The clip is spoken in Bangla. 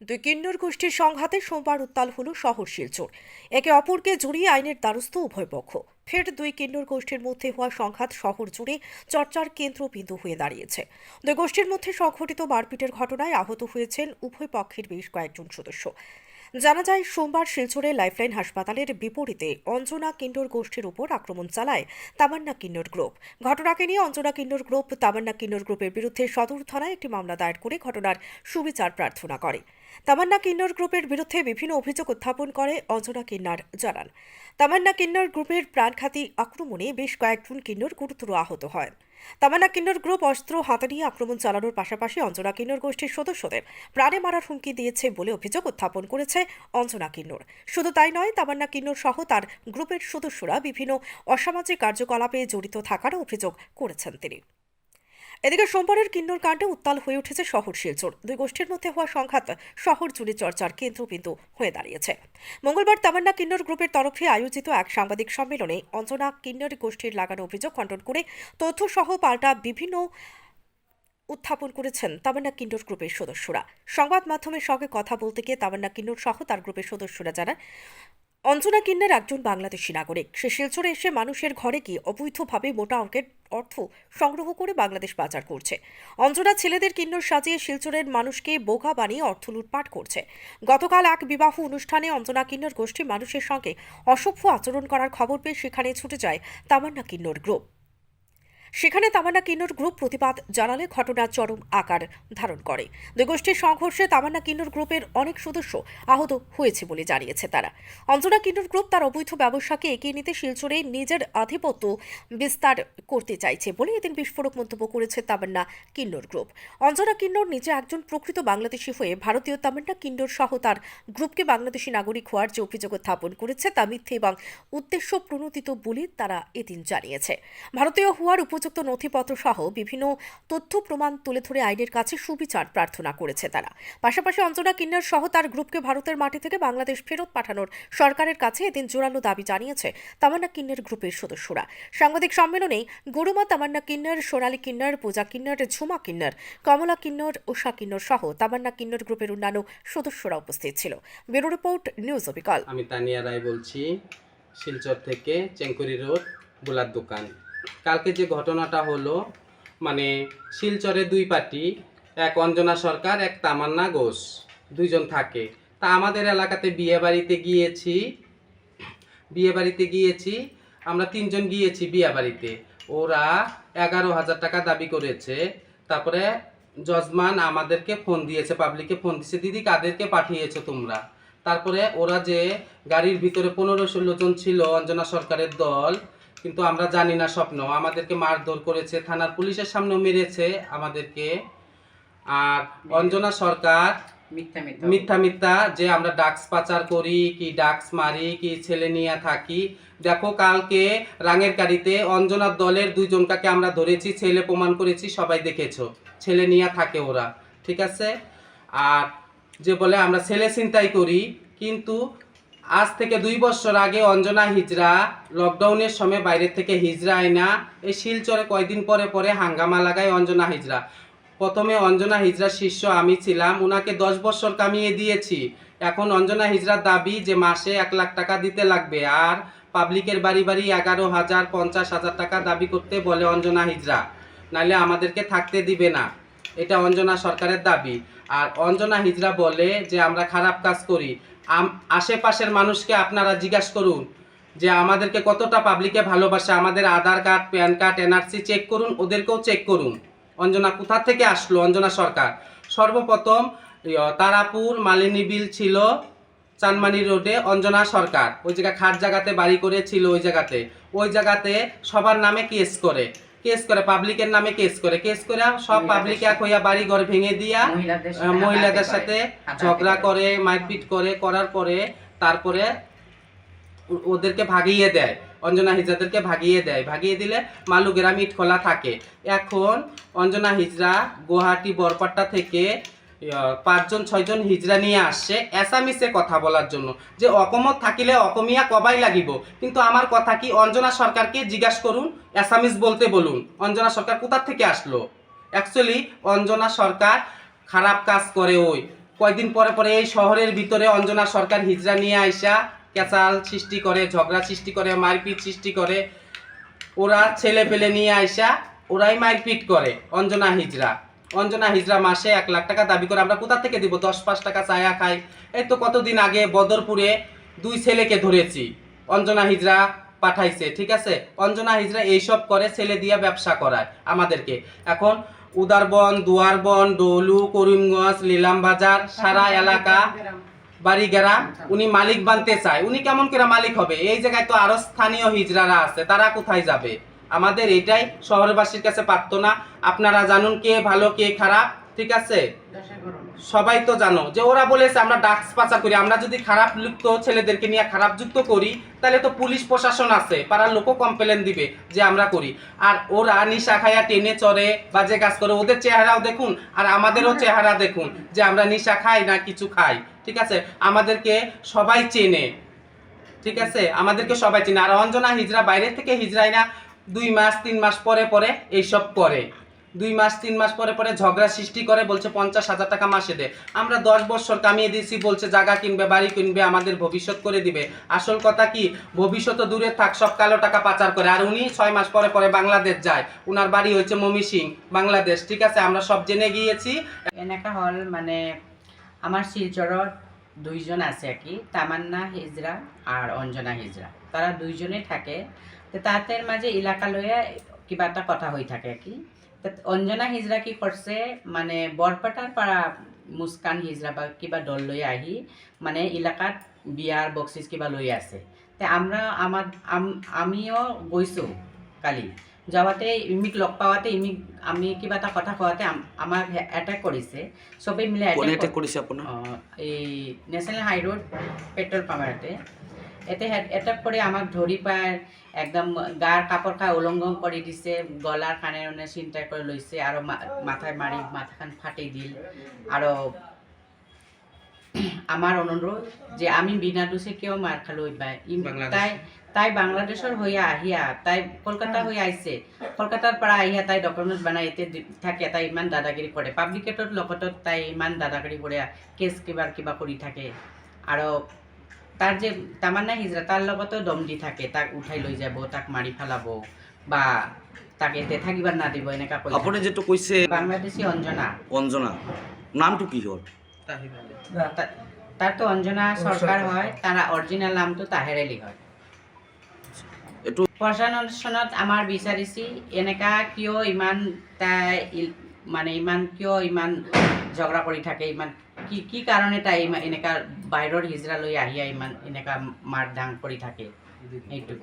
দুই কিন্নর গোষ্ঠীর সংঘাতে সোমবার উত্তাল হল শহর শিলচর। একে অপরকে জড়িয়ে আইনের দ্বারস্থ উভয় পক্ষ। ফের দুই কিন্নর গোষ্ঠীর মধ্যে হওয়া সংঘাত শহর জুড়ে চর্চার কেন্দ্রবিন্দু হয়ে দাঁড়িয়েছে। দুই গোষ্ঠীর মধ্যে সংঘটিত মারপিটের ঘটনায় আহত হয়েছেন উভয় পক্ষের বেশ কয়েকজন সদস্য। জানা যায়, সোমবার শিলচরে লাইফলাইন হাসপাতালের বিপরীতে অঞ্জনা কিন্নর গোষ্ঠীর উপর আক্রমণ চালায় তামান্না কিন্নর গ্রুপ। ঘটনাকে নিয়ে অঞ্জনা কিন্নর গ্রুপ, তামান্না কিন্নর গ্রুপের বিরুদ্ধে সদর থানায় একটি মামলা দায়ের করে ঘটনার সুবিচার প্রার্থনা করে। তামান্না কিন্নর গ্রুপের বিরুদ্ধে বিভিন্ন অভিযোগ উত্থাপন করে অঞ্জনা কিন্নার, জানান। তামান্না কিন্নর গ্রুপের প্রাণঘাতী আক্রমণে বেশ কয়েকজন কিন্নর গুরুতর আহত হয়। তামান্না কিন্নর গ্রুপ অস্ত্র হাতে নিয়ে আক্রমণ চালানোর পাশাপাশি অঞ্জনা কিন্নর গোষ্ঠীর সদস্যদের প্রাণে মারার হুমকি দিয়েছে বলে অভিযোগ উত্থাপন করেছে অঞ্জনা কিন্নর। শুধু তাই নয়, তামান্না কিন্নর সহ তার গ্রুপের সদস্যরা বিভিন্ন অসামাজিক কার্যকলাপে জড়িত থাকার অভিযোগ করেছেন তিনি। এদিকে সোমবারের কিন্নর কাণ্ডে উত্তাল হয়ে উঠেছে শহর শিলচর। দুই গোষ্ঠীর মধ্যে হওয়া সংঘাত শহর জুড়ে চর্চার কেন্দ্রবিন্দু হয়ে দাঁড়িয়েছে। মঙ্গলবার তামান্না কিন্নর গ্রুপের তরফে আয়োজিত এক সাংবাদিক সম্মেলনে অঞ্জনা কিন্নর গোষ্ঠীর লাগানো অভিযোগ খণ্ডন করে তথ্যসহ পাল্টা বিভিন্ন উত্থাপন করেছেন তামান্না কিন্নর গ্রুপের সদস্যরা। সংবাদ মাধ্যমের সঙ্গে কথা বলতে গিয়ে তামান্না কিন্নর সহ তার গ্রুপের সদস্যরা জানান অঞ্জনা কিন্নার একজন বাংলাদেশি নাগরিক। সে শিলচরে এসে মানুষের ঘরে গিয়ে অবৈধভাবে মোটা অঙ্কের অর্থ সংগ্রহ করে বাংলাদেশ পাচার করছে। অঞ্জনা ছেলেদের কিন্নর সাজিয়ে শিলচরের মানুষকে বোকা বানিয়ে অর্থ লুটপাট করছে। গতকাল এক বিবাহ অনুষ্ঠানে অঞ্জনা কিন্নর গোষ্ঠী মানুষের সঙ্গে অসভ্য আচরণ করার খবর পেয়ে সেখানে ছুটে যায় তামান্না কিন্নর গ্রুপ। সেখানে তামান্না কিন্নর গ্রুপ প্রতিবাদ জানালে ঘটনা চরম আকার ধারণ করে। দুই গোষ্ঠীর সংঘর্ষে তামান্না কিন্নর গ্রুপের অনেক সদস্য আহত হয়েছে বলে জানিয়েছে তারা। অঞ্জনা কিন্নর গ্রুপ তার অবৈধ ব্যবসাকে এগিয়ে নিতে শিলচরে নিজের আধিপত্য বিস্তার করতে চাইছে বলে এদিন বিস্ফোরক মন্তব্য করেছে তামান্না কিন্নর গ্রুপ। অঞ্জনা কিন্নর নিজে একজন প্রকৃত বাংলাদেশি হয়ে ভারতীয় তামান্না কিন্নর সহ তার গ্রুপকে বাংলাদেশি নাগরিক হওয়ার যে অভিযোগ উত্থাপন করেছে তা মিথ্যে এবং উদ্দেশ্য প্রণোদিত বলে তারা এদিন জানিয়েছে। ভারতীয় হওয়ার উপযুক্ত নথিপত্র সহ বিভিন্ন তথ্য প্রমাণ তুলে ধরে আইনের কাছে সুবিচার প্রার্থনা করেছে তারা। পাশাপাশি অঞ্জনা কিন্নর সহ তার গ্রুপকে ভারতের মাটি থেকে বাংলাদেশ ফেরত পাঠানোর সরকারের কাছে এদিন জোরালো দাবি জানিয়েছে তামান্না কিন্নর গ্রুপের সদস্যরা। সাংবাদিক সম্মেলনে গুরুমা তামান্না কিন্নর, সোনালী কিন্নর, পূজা কিন্নর, ঝুমা কিন্নর, কমলা কিন্নর উষা কিন্নর সহ তামান্না কিন্নর গ্রুপের অন্যান্য সদস্যরা উপস্থিত ছিল। ব্যুরো রিপোর্ট, নিউজ অবিকল আমি তানিয়া রায় বলছি, শিলচর থেকে চেঙ্কুরি রোড গোলার দোকান। কালকে যে ঘটনাটা হলো মানে শিলচরে দুই পার্টি, এক অঞ্জনা সরকার, এক তামান্না ঘোষ, দুইজন থাকে। তা আমাদের এলাকাতে বিয়ে বাড়িতে গিয়েছি, বিয়ে বাড়িতে গিয়েছি, আমরা তিনজন গিয়েছি বিয়ে বাড়িতে। ওরা এগারো হাজার টাকা দাবি করেছে, তারপরে জজমান আমাদেরকে ফোন দিয়েছে পাবলিককে ফোন দিয়েছে, দিদি, কাদেরকে পাঠিয়েছো তোমরা? তারপরে ওরা যে গাড়ির ভিতরে পনেরো ষোলো জন ছিল, অঞ্জনা সরকারের দল কিন্তু আমরা জানি না স্বপ্ন। আমাদেরকে মারধর করেছে থানার পুলিশের সামনেও মেরেছে আমাদেরকে। আর অঞ্জনা সরকার মিথ্যা মিথ্যা। মিথ্যা মিথ্যা যে আমরা ডাক্স পাচার করি কি ডাক্স মারি কি ছেলে নিয়ে থাকি। দেখো কালকে রাঙের গাড়িতে অঞ্জনার দলের দুইজনকাকে আমরা ধরেছি ছেলে প্রমাণ করেছি সবাই দেখেছ। ছেলে নিয়ে থাকে ওরা ঠিক আছে? আর যে বলে আমরা ছেলে চিন্তাই করি কিন্তু আজ থেকে দুই বছর আগে অঞ্জনা হিজরা লকডাউনের সময় বাইরের থেকে হিজরা আয়না এই শিলচরে কয়দিন পরে পরে হাঙ্গামা লাগায় অঞ্জনা হিজরা। প্রথমে অঞ্জনা হিজরার শিষ্য আমি ছিলাম ওনাকে দশ বছর কামিয়ে দিয়েছি। এখন অঞ্জনা হিজরার দাবি যে মাসে এক লাখ টাকা দিতে লাগবে আর পাবলিকের বাড়ি বাড়ি এগারো হাজার পঞ্চাশ হাজার টাকা দাবি করতে বলে অঞ্জনা হিজরা। নাহলে আমাদেরকে থাকতে দিবে না। এটা অঞ্জনা সরকারের দাবি। আর অঞ্জনা হিজরা বলে যে, আমরা খারাপ কাজ করি। আশেপাশের মানুষকে আপনারা জিজ্ঞাসা করুন যে আমাদেরকে কতটা পাবলিকে ভালোবাসে, আমাদের Aadhaar card, PAN card, NRC check করুন, ওদেরকেও চেক করুন। অঞ্জনা কোথা থেকে আসলো? অঞ্জনা সরকার। সর্বপ্রথম তারাপুর মালিনী বিল ছিল চানমানি রোডে, অঞ্জনা সরকার। ওই জায়গায় খাট জায়গাতে বাড়ি করেছিল ওই জায়গাতে। ওই জায়গাতে সবার নামে কেস করে। কেস করে পাবলিকের নামে কেস করে। কেস করে সব পাবলিক এক হইয়া বাড়ি ঘর ভেঙে দিয়া মহিলাদের সাথে ঝগড়া করে। মারপিট করে করার পরে তারপরে ওদেরকে ভাগিয়ে দেয় অঞ্জনা হিজরাদেরকে ভাগিয়ে দেয়। ভাগিয়ে দিলে মালু মিট খোলা থাকে। এখন অঞ্জনা হিজরা গুয়াহাটি বরপাট্টা থেকে পাঁচজন, ছয়জন হিজরা নিয়ে আসছে অ্যাসামিসে কথা বলার জন্য। যে অকমত থাকিলে অকমিয়া কবাই লাগিব। কিন্তু আমার কথা কি অঞ্জনা সরকারকে জিজ্ঞাসা করুন? অ্যাসামিস বলতে বলুন, অঞ্জনা সরকার কোথা থেকে আসলো? অ্যাকচুয়ালি অঞ্জনা সরকার খারাপ কাজ করে ওই। কয়দিন পরে পরে এই শহরের ভিতরে অঞ্জনা সরকার হিজরা নিয়ে আইসা ক্যাচাল সৃষ্টি করে, ঝগড়া সৃষ্টি করে, মারপিট সৃষ্টি করে। ওরা ছেলে পেলে নিয়ে আইসা ওরাই মারপিট করে অঞ্জনা হিজড়া অঞ্জনা হিজরা মাসে এক লাখ টাকা দাবি করে আমরা কোথা থেকে দিব? দশ পাঁচ টাকা চায়া খাই। এই তো কতদিন আগে বদরপুরে দুই ছেলেকে ধরেছি। অঞ্জনা হিজরা পাঠাইছে, ঠিক আছে? অঞ্জনা হিজরা এইসব করে ছেলে দিয়া ব্যবসা করায় আমাদেরকে। এখন উদারবন, দুয়ারবন, ডলু, করিমগঞ্জ, লিলাম বাজার, সারা এলাকা বাড়ি গ্রাম উনি মালিক বানতে চায়। উনি কেমন করে মালিক হবে? এই জায়গায় তো আরও স্থানীয় হিজড়ারা আছে, তারা কোথায় যাবে? আমাদের এটাই শহরবাসীর কাছে পারতো না আপনারা জানুন কে ভালো, কে খারাপ, ঠিক আছে? সবাই তো জানো যে ওরা বলেছে আমরা ডাক্স পাচার করি, আমরা যদি খারাপ যুক্ত ছেলেদেরকে নিয়ে খারাপ যুক্ত করি, তাহলে তো পুলিশ প্রশাসন আছে, পাড়ার লোকও কমপ্লেন দিবে যে আমরা করি। আর ওরা নিশা খায়া টেনে চড়ে, বাজে কাজ করে, ওদের চেহারাও দেখুন, আর আমাদেরও চেহারা দেখুন যে আমরা নিশা খাই না কিছু খাই, ঠিক আছে? আমাদেরকে সবাই চেনে, ঠিক আছে? আমাদেরকে সবাই চেনে। আর অঞ্জনা হিজরা বাইরে থেকে হিজড়াই না দুই মাস, তিন মাস পরে পরে এইসব করে। দুই মাস, তিন মাস পরে পরে ঝগড়া সৃষ্টি করে, বলছে পঞ্চাশ হাজার টাকা মাসে দে। আমরা দশ বছর কামিয়ে দিয়েছি, বলছে জায়গা কিনবে, বাড়ি কিনবে, আমাদের ভবিষ্যৎ করে দিবে। আসল কথা কি, ভবিষ্যৎ দূরে থাক, সব কালো টাকা পাচার করে। আর উনি ছয় মাস পরে পরে বাংলাদেশ যায়। উনার বাড়ি হচ্ছে মমি সিং, বাংলাদেশ, ঠিক আছে? আমরা সব জেনে গিয়েছি। এনেকা হ'ল মানে আমার শিলচৰত দুইজন আছে কি, তামান্না হিজৰা আর অঞ্জনা হিজৰা তারা দুইজনে থাকে। তো তাহাঁতের মাঝে এলাকা লইয়া কিবা এটা কথা হৈ থাকে আর কি। অঞ্জনা হিজৰা কি করছে মানে বৰপেটাৰ পৰা মুস্কান হিজৰা বা কিবা দল লৈ আহি মানে এলাকাত বিয়াৰ বক্সিচ কিবা লৈ আছে। তে আমরা আমার আম- আমিও গৈছোঁ কালি। যাওয়াতে ইমিক লগ পাওয়াতে ইমিক আমি কিবা এটা কথা কোৱাতে আমাক এটেক কৰিছে চবেই মিলি কোনে attack এটেক কৰিছে এই নেশ্যনেল হাই ৰোড পেট্ৰল পাম্পাৰতে এতে এটেক কৰি আমাক ধৰি পাই একদম গাৰ কাপোৰ খাই উলংঘন কৰি দিছে গলাৰ কাণে চিন্তা কৰি লৈছে আৰু মা- মাথায় মাৰি মাথাখান ফাটি দিল। আৰু আমাৰ অনুৰোধ যে আমি বিনা দোষে কিয় মাৰ খালো এইবাৰ ই- তাই তাই বাংলাদেশৰ হৈ আহিয়া তাই কলকাতা হৈ আহিছে কলকাতাৰ পৰা আহিয়া তাই ডকুমেণ্ট বনাই দি- থাকে তাই ইমান দাদাগিৰি কৰে পাব্লিকেটৰ লগতো তাই ইমান দাদাগিৰি কৰে কেছ কিবা কিবা কৰি থাকে। আৰু তাৰ যে তামান্না হিজৰা তাৰ লগতো দম দি থাকে তাক উঠাই লৈ যাব তাক মাৰি পেলাব বা তাক ইয়াতে থাকিব নাদিব এনেকুৱা কৈ আপুনি যিটো কৈছে। বাংলাদেশী অঞ্জনা। অঞ্জনা। নামটো কি হ'ল? তা- তারতো অঞ্জনা সরকার হয় তারা অরিজিনাল নামটো তাহের আলী হয়। এইটো প্ৰশাসনত আমাৰ বিচাৰিছি এনেকা কিয় ইমান তাই মানে ইমান কিয় ইমান ঝগড়া কৰি থাকে ইমান কি কি কাৰণে তাই এনেকা বাহিৰৰ হিজৰা লৈ আহিয়া ইমান এনেকা মাৰ দাং কৰি থাকে? এইটো